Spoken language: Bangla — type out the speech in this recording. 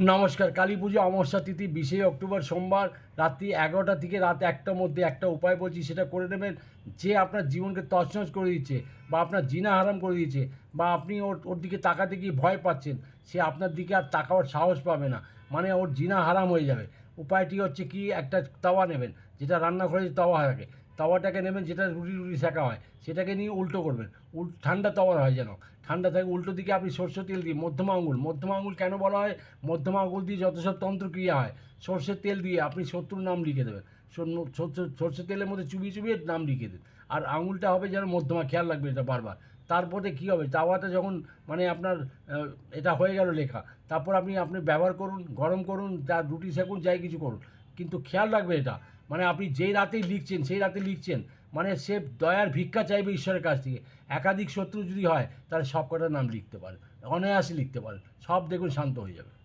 নমস্কার, কালী পুজো অমাবস্যা তিথি বিশে অক্টোবর সোমবার রাত্রি এগারোটা থেকে রাত একটার মধ্যে একটা উপায় বলছি, সেটা করে নেবেন। যে আপনার জীবনকে তছনছ করে দিচ্ছে, বা আপনার জিনা হারাম করে দিচ্ছে, বা আপনি ওর ওর দিকে তাকাতে গিয়ে ভয় পাচ্ছেন, সে আপনার দিকে আর তাকাবার সাহস পাবে না। মানে ওর জিনা হারাম হয়ে যাবে। উপায়টি হচ্ছে কি, একটা তাওয়া নেবেন, যেটা রান্নাঘরে তাওয়া থাকে। তাওয়াটাকে নেবেন, যেটা রুটি রুটি শেখা হয়, সেটাকে নিয়ে উল্টো করবেন। উল ঠান্ডা তাওয়া হয় যেন। ঠান্ডা থাকে উল্টো দিকে আপনি সর্ষের তেল দিয়ে, মধ্যমা আঙুল মধ্যমা আঙুল কেন বলা হয়? মধ্যমা আঙুল দিয়ে যত সব তন্ত্রক্রিয়া হয়, সর্ষের তেল দিয়ে আপনি শত্রুর নাম লিখে দেবেন। সর্ষের তেলের মধ্যে চুবিয়ে চুবিয়ে নাম লিখে দেন। আর আঙুলটা হবে যেন মধ্যমা, খেয়াল রাখবে এটা বারবার। তারপরে কী হবে? তাওয়াতে যখন মানে আপনার এটা হয়ে গেল লেখা। তারপর আপনি আপনি ব্যবহার করুন, গরম করুন, যা রুটি সেকুন, যাই কিছু করুন। কিন্তু খেয়াল রাখবে এটা। মানে আপনি যেই রাতেই লিখছেন, সেই রাতে লিখছেন মানে সে দয়ার ভিক্ষা চাইবে ঈশ্বরের কাছ থেকে। একাধিক শত্রু যদি হয়, তাহলে সব কটার নাম লিখতে পারেন অনায়াসে লিখতে পারেন সব দেখুন শান্ত হয়ে যাবে।